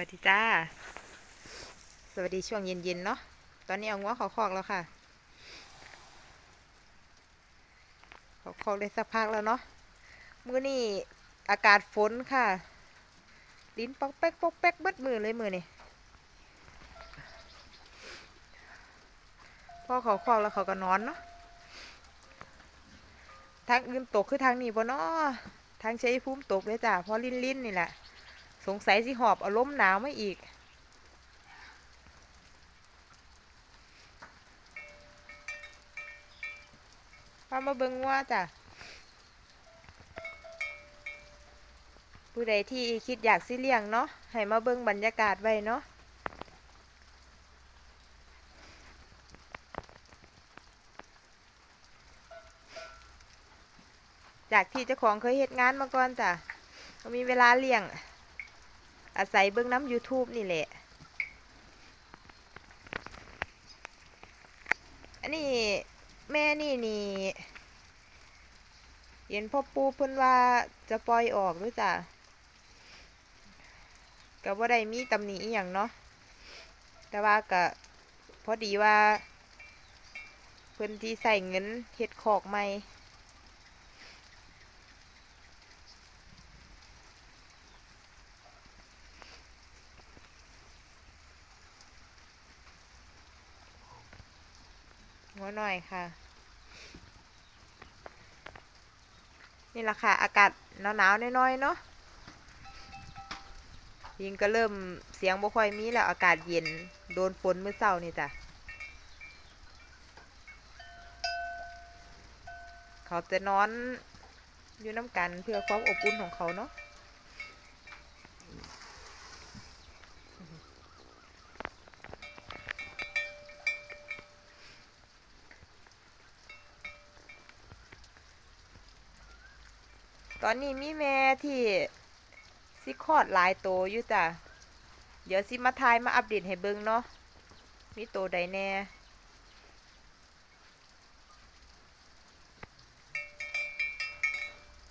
วัสดีจ้า สวัสดีช่วงเย็นๆเนาะ ตอนนี้เอางัวเขาคอกแล้วค่ะ เขาคอกได้สักพักแล้วเนาะ มือนี้อากาศฝนค่ะ ลิ้นปอกแป๊กปอกแป๊กเบิดมือเลยมือนี่พอเขาคอกแล้วเขาก็นอนเนาะ ทางอื่นตกคือทางนี้บ่เนาะทางใชัยภูมิตกเลยจ้ะเพราะลิ้นลิ้นๆนี่แหละ สงสัยสิหอบเอาลมหนาวไมาอีก พามาเบิ่งว่าจ้ะ ผู้ใดที่คิดอยากสิเลี้ยงเนาะ ให้มาเบิ่งบรรยากาศไว้เนาะจากที่เจ้าของเคยเฮ็ดงานมาก่อนจ้ะก็มีเวลาเลี้ยง อาศัยเบิ่งน้ำ YouTube นี่แหละ อันนี้แม่นี่นี่เห็นพ่อปูเพิ่นว่าจะปล่อยออกด้จ้ะก็บ่ได้มีตำหนิอีหยังเนาะแต่ว่าก็พอดีว่าเพิ่นที่ใส่เงินเฮ็ดคอกใหม่ หัวหน่อยค่ะ นี่แหละค่ะ อากาศหนาวๆน้อยๆเนาะยิงก็เริ่มเสียงบ่ค่อยมีแล้วอากาศเย็นโดนฝนเมื่อเช้านี่จ้ะเขาจะนอนอยู่น้ำกันเพื่อความอบอุ่นของเขาเนาะ ตอนนี้มีแม่ที่สิคอดหลายโตวอยู่จ้ะ เดี๋ยวสิมาทายมาอัปเดตให้เบิ่งเนาะ มีโตวใดแน่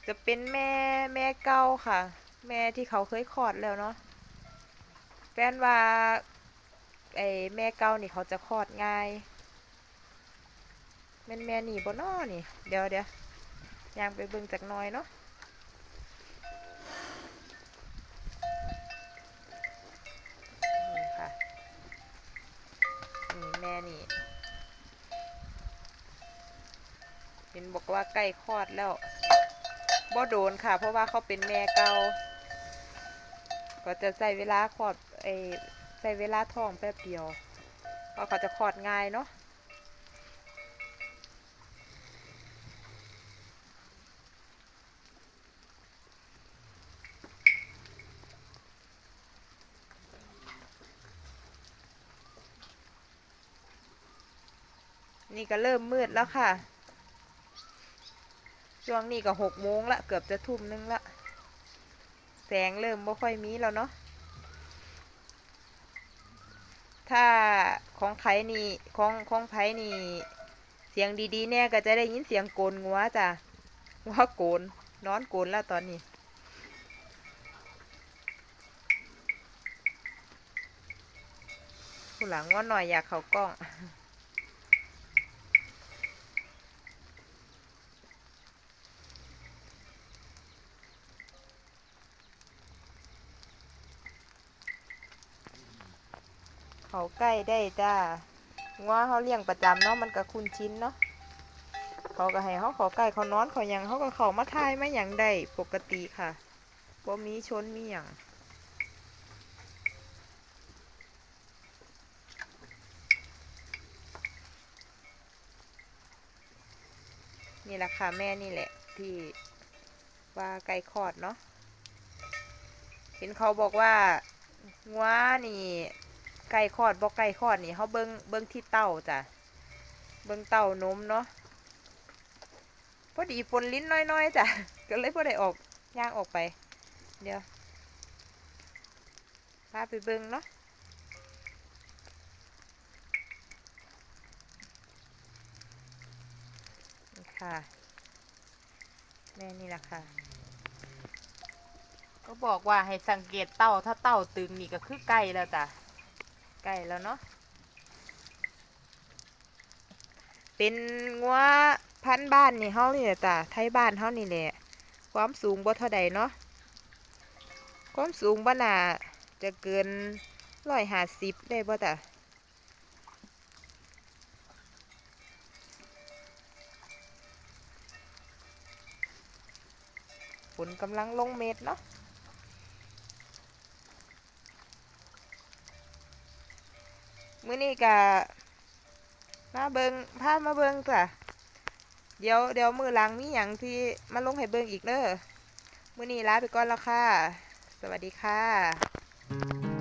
จะเป็นแม่แม่เก่าค่ะ แม่ที่เขาเคยคลอดแล้วเนาะแฟนว่าไอแม่เก่านี่เขาจะคลอดง่ายแม่นแม่นี่บ่นอนี่ เดี๋ยวเดี๋ยวย่างไปเบิ่งจักน่อยเนาะ บอกว่าใกล้คลอดแล้วบ่โดนค่ะ เพราะว่าเขาเป็นแม่เก่าก็จะใช้เวลาคลอดไอ้ใช้เวลาท้องแป๊บเดียวเพราะเขาจะคลอดง่ายเนาะนี่ก็เริ่มมืดแล้วค่ะ ช่วงนี้ก็หกโมงละ เกือบจะทุ่มนึงละ แสงเริ่มไม่ค่อยมีแล้วเนาะถ้าของไผนี่ของของไผนี่ เสียงดีๆเนี่ยก็จะได้ยินเสียงโกนงัวจ้ะงัวโกนนอนโกนแล้วตอนนี้ผู้หลังว่าหน่อยอยากเขากล้อง เขาใกล้ได้จ้างัวเขาเลี้ยงประจำเนาะมันก็คุ้นชินเนาะเขาก็ให้เขาเขาใกล้เขานอนเขายังเขาก็เขามาทายไมาหยังได้ปกติค่ะบ่มีชนมีหยังนี่แหละค่ะแม่นี่แหละ ที่ว่าไก่คอดเนาะเห็นเขาบอกว่างัวนี่ ไก่คลอดบ่ไก่คลอดนี่เขาเบิ่งเบิ่งที่เต้าจ้ะเบิ่งเต้านมเนาะพอดีฝนลิ้นน้อยๆจ้ะก็เลยพอได้ออกย่างออกไป เดี๋ยวพาไปเบิ่งเนาะนี่ค่ะ แม่นี่แหละค่ะ ก็บอกว่าให้สังเกตเต้าถ้าเต้าตึงนี่ก็คือใกล้แล้วจ้ะ ใกล้แล้วเนาะ เป็นงัวพันบ้านนี่เฮานี่แหละจ้ะไทยบ้านเฮานี่แหละ ความสูงบ่เท่าใดเนาะ ความสูงบ่น่าจะเกินร้อยห้าสิบได้บ่จ้ะฝนกำลังลงเม็ดเนาะ มื้อนี้กะมาเบิงพามาเบิงจ้ะเดี๋ยวเดี๋ยวมือหลังมีอย่างที่มาลงให้เบิงอีกเด้อมื้อนี้ลาไปก่อนแล้วค่ะ สวัสดีค่ะ